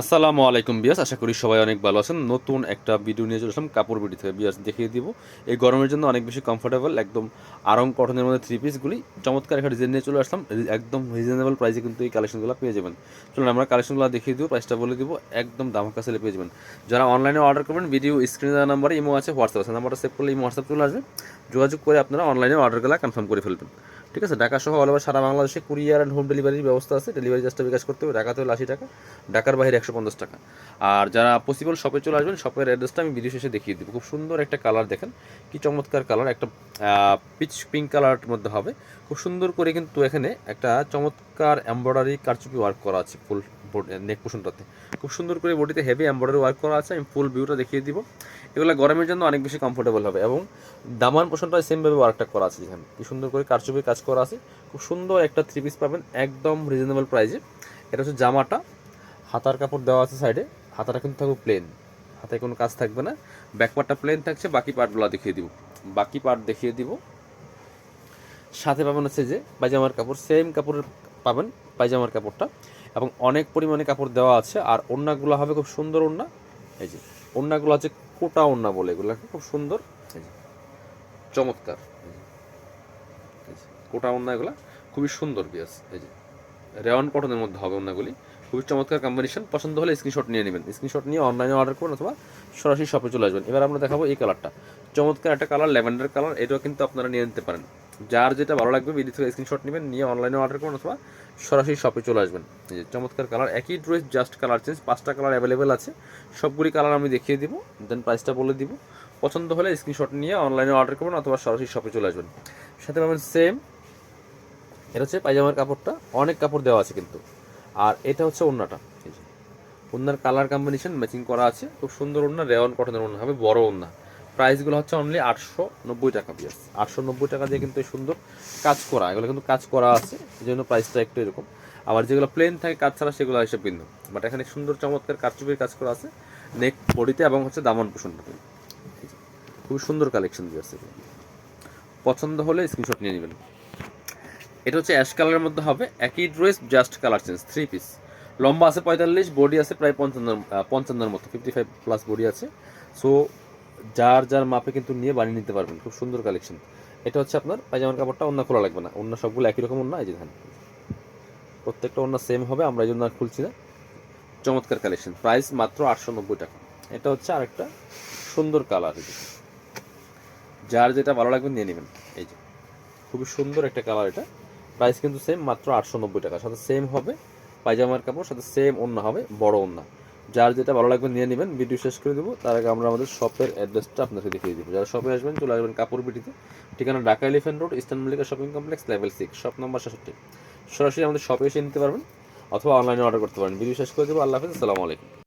আসসালামু আলাইকুম বিয়াস, আশা করি সবাই অনেক ভালো আছেন। নতুন একটা ভিডিও নিয়ে চলে আসলাম কাপড় বিডি থেকে। বিয়াস, দেখিয়ে দিব। এই গরমের জন্য অনেক বেশি কমফোর্টেবল একদম আরং কটনের মধ্যে থ্রি পিসগুলি চমৎকার একটা ডিজাইন নিয়ে চলে আসলাম। একদম রিজনেবল প্রাইসে কিন্তু এই কালেকশনগুলো পেয়ে যাবেন। চলুন, আমরা কালেকশনগুলো দেখিয়ে দিব প্রাইসটা বলে দিব। একদম দামাকা সেলে পেয়ে যাবেন। যারা অনলাইনে অর্ডার করবেন ভিডিও স্ক্রিনে দেওয়া নাম্বারে ইমো আছে হোয়াটসঅ্যাপ আছে। নাম্বারটা সেভ করলে ইমো হোয়াটসঅ্যাপ চলে আসবে। যোগাযোগ করে আপনারা অনলাইনে অর্ডারগুলো কনফার্ম করে ফেলবেন। ঠিক আছে? ঢাকা সহ অল ওভার সারা বাংলাদেশে কুরিয়ার অ্যান্ড হোম ডেলিভারির ব্যবস্থা আছে। ডেলিভারি চার্জটা বিকাশ করতে হবে। ঢাকাতে হলে আশি টাকা, ঢাকার বাইরে একশো পঞ্চাশ টাকা। আর যারা পসিবল শপে চলে আসবেন শপের অ্যাড্রেসটা আমি ভিডিও শেষে দেখিয়ে দেবো। খুব সুন্দর একটা কালার দেখেন। কি চমৎকার কালার একটা পিচ পিঙ্ক কালারের মধ্যে হবে। খুব সুন্দর করে কিন্তু এখানে একটা চমৎকার এমব্রয়ডারি কারচুপি ওয়ার্ক করা আছে ফুল নেক পোষণটাতে খুব সুন্দর করে বডিতে হেভি এমব্রয়ডারি ওয়ার্ক করা আছে, আমি ফুল ভিউটা দেখিয়ে দিব। এগুলো গরমের জন্য অনেক বেশি কমফোর্টেবল হবে এবং দামান পোষণটা সেমভাবে ওয়ার্কটা করা আছে এখানে কি সুন্দর করে কারচুপি কাজ করা আছে, খুব সুন্দর একটা থ্রি পিস পাবেন, একদম রিজনেবল প্রাইসে এটা হচ্ছে জামাটা, হাতার কাপড় দেওয়া আছে সাইডে হাতাটা কিন্তু থাকবে প্লেন হাতায় কোনো কাজ থাকবে না ব্যাক পার্টটা প্লেন থাকছে, বাকি পার্টগুলো দেখিয়ে দিব। বাকি পার্ট দেখিয়ে দিব। সাথে পাবেন হচ্ছে যে পায়জামার কাপড় সেম কাপড়ের পাবেন পায়জামার কাপড়টা। এবং অনেক পরিমাণে কাপড় দেওয়া আছে, আর ওড়নাগুলো হবে খুব সুন্দর ওড়না। এই যে, ওড়নাগুলো আছে কোটা ওড়না বলে এগুলো, খুব সুন্দর। চমৎকার। কোটা ওড়না এগুলো, খুবই সুন্দর বিয়াস। এই যে, রেওয়ান কটনের মধ্যে হবে ওড়নাগুলি। খুবই চমৎকার কম্বিনেশন পছন্দ হলে স্ক্রিনশট নিয়ে নেবেন। স্ক্রিনশট নিয়ে অনলাইনে অর্ডার করুন অথবা সরাসরি শপে চলে আসবেন। এবার আমরা দেখাবো এই কালারটা চমৎকার একটা কালার ল্যাভেন্ডার কালার এটাও কিন্তু আপনারা নিয়ে নিতে পারেন। যার যেটা ভালো লাগবে ভিডিও থেকে স্ক্রিনশট নেবেন, নিয়ে অনলাইনে অর্ডার করুন অথবা সরাসরি শপে চলে আসবেন। যে চমৎকার কালার একই ড্রেস জাস্ট কালার চেঞ্জ পাঁচটা কালার অ্যাভেলেবেল আছে। সবগুলি কালার আমি দেখিয়ে দিব দেন প্রাইসটা বলে দিব। পছন্দ হলে স্ক্রিনশট নিয়ে অনলাইনে অর্ডার করবেন অথবা সরাসরি শপে চলে আসবেন। সাথে পাবেন সেম এটা হচ্ছে পায়জামার কাপড়টা, অনেক কাপড় দেওয়া আছে কিন্তু। আর এটা হচ্ছে যে। ওড়নার কালার কম্বিনেশন ম্যাচিং করা আছে, খুব সুন্দর ওড়না রেওয়ান কটনের ওড়না হবে, বড় ওড়না। প্রাইসগুলো হচ্ছে অনলি আটশো নব্বই টাকা পিয়াস আটশো নব্বই টাকা দিয়ে কিন্তু সুন্দর কাজ করা, এগুলো কিন্তু কাজ করা আছে, এই জন্য প্রাইসটা একটু এরকম। আবার যেগুলো প্লেন থাকে কাজ ছাড়া সেগুলো হিসেবে বিন্দু বাট এখানে সুন্দর চমৎকার কারচুপির কাজ করা আছে নেক বডিতে এবং হচ্ছে দামন পোষণটাতে খুবই সুন্দর কালেকশন দিয়ে আছে পছন্দ হলে স্ক্রিনশট নিয়ে নেবেন। এটা হচ্ছে অ্যাশ কালারের মধ্যে হবে, একই dress just colour change three piece লম্বা আছে পঁয়তাল্লিশ বডি আছে প্রায় পঞ্চান্ন পঞ্চান্নর মতো ফিফটি ফাইভ প্লাস বডি আছে। সো যার যার মাপে কিন্তু নিয়ে বানিয়ে নিতে পারবেন, খুব সুন্দর কালেকশন এটা হচ্ছে আপনার পায়জামার কাপড়টা অন্য খোলা লাগবে না, অন্য সবগুলো একই রকম অন্য, এই যে ধান। প্রত্যেকটা অন্য সেম হবে, আমরা এই জন্য আর খুলছি না। চমৎকার কালেকশন প্রাইস মাত্র আটশো নব্বই টাকা। এটা হচ্ছে আরেকটা সুন্দর কালার যার যেটা ভালো লাগবে নিয়ে নেবেন, এই যে। খুবই সুন্দর একটা কালার এটা। প্রাইস কিন্তু সেম মাত্র আটশো নব্বই টাকা। সাথে সেম হবে পায়জামার কাপড়, সাথে সেম অন্য হবে, বড় ওন্না যার যেটা ভালো লাগবে নিয়ে নেবেন ভিডিও শেষ করে দেবো। তার আগে আমরা আমাদের শপের অ্যাড্রেসটা আপনাকে দেখিয়ে দেবো। যারা শপে আসবেন, চলে আসবেন কাপড় বিটিতে ঠিকানা Dhaka elephant road eastern Mallika shopping complex level six shop number সাতষট্টি সরাসরি আমাদের শপে এসে নিতে পারবেন, অথবা অনলাইনে অর্ডার করতে পারেন। ভিডিও শেষ করে দেবো। আল্লাহ হাফিজ, আসসালামু আলাইকুম।